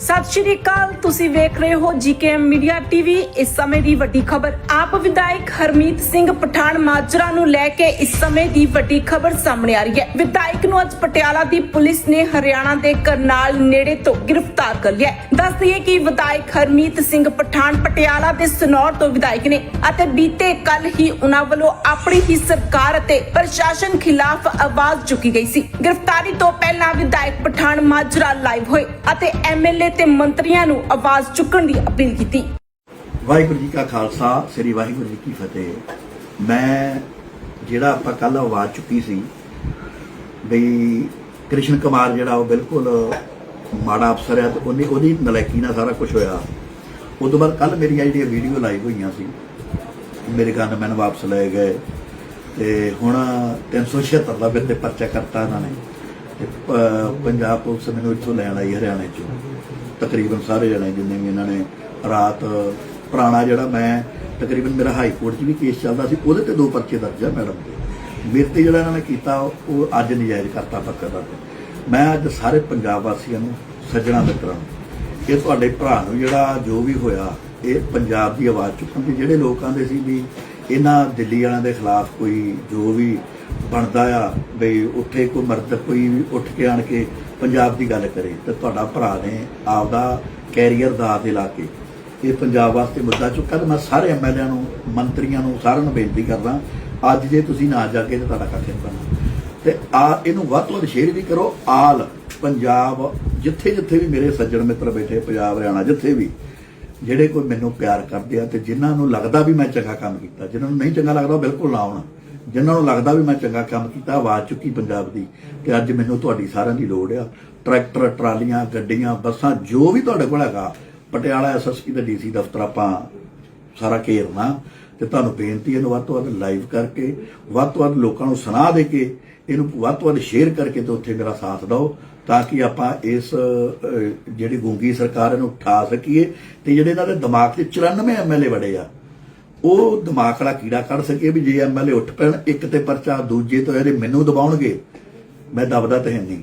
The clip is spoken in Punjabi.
ਸਤਿ ਸ਼੍ਰੀ ਅਕਾਲ, ਤੁਸੀਂ ਵੇਖ ਰਹੇ ਹੋ ਜੀਕੇਐਮ ਮੀਡੀਆ ਟੀਵੀ। ਇਸ ਸਮੇਂ ਦੀ ਵੱਡੀ ਖਬਰ, ਆਪ ਵਿਧਾਇਕ ਹਰਮੀਤ ਸਿੰਘ ਪਠਾਨ ਮਾਜਰਾ ਨੂੰ ਲੈ ਕੇ ਇਸ ਸਮੇਂ ਦੀ ਵੱਡੀ ਖਬਰ ਸਾਹਮਣੇ ਆ ਰਹੀ ਹੈ। ਵਿਧਾਇਕ ਨੂੰ ਅੱਜ ਪਟਿਆਲਾ ਦੀ ਪੁਲਿਸ ਨੇ ਹਰਿਆਣਾ ਦੇ ਕਰਨਾਲ ਨੇੜੇ ਤੋਂ ਗ੍ਰਿਫਤਾਰ ਕਰ ਲਿਆ ਹੈ। ਦੱਸ ਦਈਏ ਕਿ ਵਿਧਾਇਕ ਹਰਮੀਤ ਸਿੰਘ ਪਠਾਨ ਪਟਿਆਲਾ ਦੇ ਸਨੌਰ ਤੋਂ ਵਿਧਾਇਕ ਨੇ ਅਤੇ ਬੀਤੇ ਕੱਲ ਹੀ ਉਹਨਾਂ ਵੱਲੋਂ ਆਪਣੀ ਹੀ ਸਰਕਾਰ ਅਤੇ ਪ੍ਰਸ਼ਾਸਨ ਖਿਲਾਫ ਆਵਾਜ਼ ਚੁੱਕੀ ਗਈ ਸੀ। ਗ੍ਰਿਫਤਾਰੀ ਤੋਂ ਪਹਿਲਾਂ ਵਿਧਾਇਕ ਪਠਾਨ ਮਾਜਰਾ ਲਾਈਵ ਹੋਏ ਅਤੇ ਐਮਐਲਏ ਤੇ ਮੰਤਰੀਆਂ ਨੂੰ ਆਵਾਜ਼ ਚੁੱਕਣ ਦੀ ਅਪੀਲ ਕੀਤੀ। ਵਾਹਿਗੁਰੂ ਜੀ ਕਾ ਖਾਲਸਾ, ਸ੍ਰੀ ਵਾਹਿਗੁਰੂ ਜੀ ਕੀ ਫਤਿਹ। ਮੈਂ ਜਿਹੜਾ ਆਪਾਂ ਕੱਲ ਆਵਾਜ਼ ਚੁੱਕੀ ਸੀ ਬਈ ਕ੍ਰਿਸ਼ਨ ਕੁਮਾਰ ਜਿਹੜਾ ਉਹ ਬਿਲਕੁਲ ਮਾੜਾ ਅਫਸਰ ਹੈ ਤੇ ਉਹਨੇ ਉਹਦੀ ਨਲਾਇਕੀ ਨਾਲ ਸਾਰਾ ਕੁਝ ਹੋਇਆ। ਉਸ ਤੋਂ ਬਾਅਦ ਕੱਲ ਮੇਰੀਆਂ ਜਿਹੜੀਆਂ ਵੀਡੀਓ ਲਾਈਵ ਹੋਈਆਂ ਸੀ, ਮੇਰੇ ਗਨ ਮੈਨੂੰ ਵਾਪਸ ਲਏ ਗਏ ਤੇ ਹੁਣ 376 ਦਾ ਬਿੱਲ ਤੇ ਪਰਚਾ ਕਰਤਾ ਇਹਨਾਂ ਨੇ ਤੇ ਪੰਜਾਬ ਪੁਲਿਸ ਮੈਨੂੰ ਇੱਥੋਂ ਲੈਣ ਆਈ ਹਰਿਆਣੇ ਚੋਂ। ਤਕਰੀਬਨ ਸਾਰੇ ਜਣੇ ਜਿੰਨੇ ਵੀ ਇਹਨਾਂ ਨੇ ਰਾਤ ਪੁਰਾਣਾ ਜਿਹੜਾ ਮੈਂ ਤਕਰੀਬਨ ਮੇਰਾ ਹਾਈ ਕੋਰਟ 'ਚ ਵੀ ਕੇਸ ਚੱਲਦਾ ਸੀ, ਉਹਦੇ ਤੇ ਦੋ ਪਰਚੇ ਦਰਜ ਆ ਮੈਡਮ ਦੇ। ਮੇਰੇ ਤੇ ਜਿਹੜਾ ਇਹਨਾਂ ਨੇ ਕੀਤਾ, ਉਹ ਅੱਜ ਨਜਾਇਜ਼ ਕਰਤਾ ਪੱਕਾ ਦਾ ਮੈਂ ਅੱਜ ਸਾਰੇ ਪੰਜਾਬ ਵਾਸੀਆਂ ਨੂੰ ਸੱਜਣਾ ਮਿੱਤਰਾਂ ਨੂੰ ਕਿ ਤੁਹਾਡੇ ਭਰਾ ਨੂੰ ਜਿਹੜਾ ਜੋ ਵੀ ਹੋਇਆ, ਇਹ ਪੰਜਾਬ ਦੀ ਆਵਾਜ਼ ਚੁੱਕਣ ਦੀ ਜਿਹੜੇ ਲੋਕ ਦੇ ਸੀ ਵੀ ਇਹਨਾਂ ਦਿੱਲੀ ਵਾਲਿਆਂ ਦੇ ਖਿਲਾਫ ਕੋਈ ਜੋ ਵੀ ਬਣਦਾ ਆ ਬਈ ਉੱਥੇ ਕੋਈ ਮਰਦ ਕੋਈ ਵੀ ਉੱਠ ਕੇ ਆਣ ਕੇ ਪੰਜਾਬ ਦੀ ਗੱਲ ਕਰੇ, ਤੇ ਤੁਹਾਡਾ ਭਰਾ ਨੇ ਆਪਦਾ ਕੈਰੀਅਰ ਦਾ ਤੇ ਲਾ ਕੇ ਇਹ ਪੰਜਾਬ ਵਾਸਤੇ ਮੁੱਦਾ ਚੁੱਕਾ ਤੇ ਮੈਂ ਸਾਰੇ ਐਮਐਲਏਆਂ ਨੂੰ, ਮੰਤਰੀਆਂ ਨੂੰ ਸਾਰਿਆਂ ਨੂੰ ਬੇਨਤੀ ਕਰਦਾ, ਅੱਜ ਜੇ ਤੁਸੀਂ ਨਾ ਜਾ ਕੇ ਤੇ ਤੁਹਾਡਾ ਕੱਖ ਨਹੀਂ ਬਣਨਾ। ਤੇ ਆ ਇਹਨੂੰ ਵੱਧ ਤੋਂ ਵੱਧ ਸ਼ੇਅਰ ਵੀ ਕਰੋ, ਆਲ ਪੰਜਾਬ ਜਿੱਥੇ ਜਿੱਥੇ ਵੀ ਮੇਰੇ ਸੱਜਣ ਮਿੱਤਰ ਬੈਠੇ, ਪੰਜਾਬ, ਹਰਿਆਣਾ ਜਿੱਥੇ ਵੀ ਜਿਹੜੇ ਕੋਈ ਮੈਨੂੰ ਪਿਆਰ ਕਰਦੇ ਆ ਤੇ ਜਿਨ੍ਹਾਂ ਨੂੰ ਲੱਗਦਾ ਵੀ ਮੈਂ ਚੰਗਾ ਕੰਮ ਕੀਤਾ, ਜਿਨ੍ਹਾਂ ਨੂੰ ਨਹੀਂ ਚੰਗਾ ਲੱਗਦਾ ਬਿਲਕੁਲ ਨਾ ਆਉਣ। ਜਿਨ੍ਹਾਂ ਨੂੰ ਲੱਗਦਾ ਵੀ ਮੈਂ ਚੰਗਾ ਕੰਮ ਕੀਤਾ, ਆਵਾਜ਼ ਚੁੱਕੀ ਪੰਜਾਬ ਦੀ, ਤੇ ਅੱਜ ਮੈਨੂੰ ਤੁਹਾਡੀ ਸਾਰਿਆਂ ਦੀ ਲੋੜ ਆ। ਟਰੈਕਟਰ, ਟਰਾਲੀਆਂ, ਗੱਡੀਆਂ, ਬੱਸਾਂ, ਜੋ ਵੀ ਤੁਹਾਡੇ ਕੋਲ ਹੈਗਾ, ਪਟਿਆਲਾ ਐਸਐਸਪੀ ਤੇ ਡੀਸੀ ਦਫ਼ਤਰ ਆਪਾਂ ਸਾਰਾ ਘੇਰਨਾ ਤੇ ਤੁਹਾਨੂੰ ਬੇਨਤੀ ਹੈ ਇਹਨੂੰ ਵੱਧ ਤੋਂ ਵੱਧ ਲਾਈਵ ਕਰਕੇ, ਵੱਧ ਤੋਂ ਵੱਧ ਲੋਕਾਂ ਨੂੰ ਸੁਣਾ ਦੇ ਕੇ, ਇਹਨੂੰ ਵੱਧ ਤੋਂ ਵੱਧ ਸ਼ੇਅਰ ਕਰਕੇ ਤੇ ਉੱਥੇ ਮੇਰਾ ਸਾਥ ਦਿਓ। ਤਾਂ ਕਿ ਆਪਾਂ ਇਸ ਜਿਹੜੀ ਗੂੰਗੀ ਸਰਕਾਰ ਇਹਨੂੰ ਉਠਾ ਸਕੀਏ ਤੇ ਜਿਹੜੇ ਇਹਨਾਂ ਦੇ ਦਿਮਾਗ 'ਚ 94 ਐਮਐਲਏ ਵੜੇ ਆ, ਉਹ ਦਿਮਾਗ ਵਾਲਾ ਕੀੜਾ ਕੱਢ ਸਕੀਏ ਵੀ ਜੇ ਐਮਐਲਏ ਉੱਠ ਪੈਣ, ਇੱਕ ਤੇ ਪਰਚਾ ਦੂਜੇ ਤੋਂ ਇਹਦੇ ਮੈਨੂੰ ਦਬਾਉਣਗੇ, ਮੈਂ ਦਬਦਾ ਤੇ ਹੈ ਨਹੀਂ।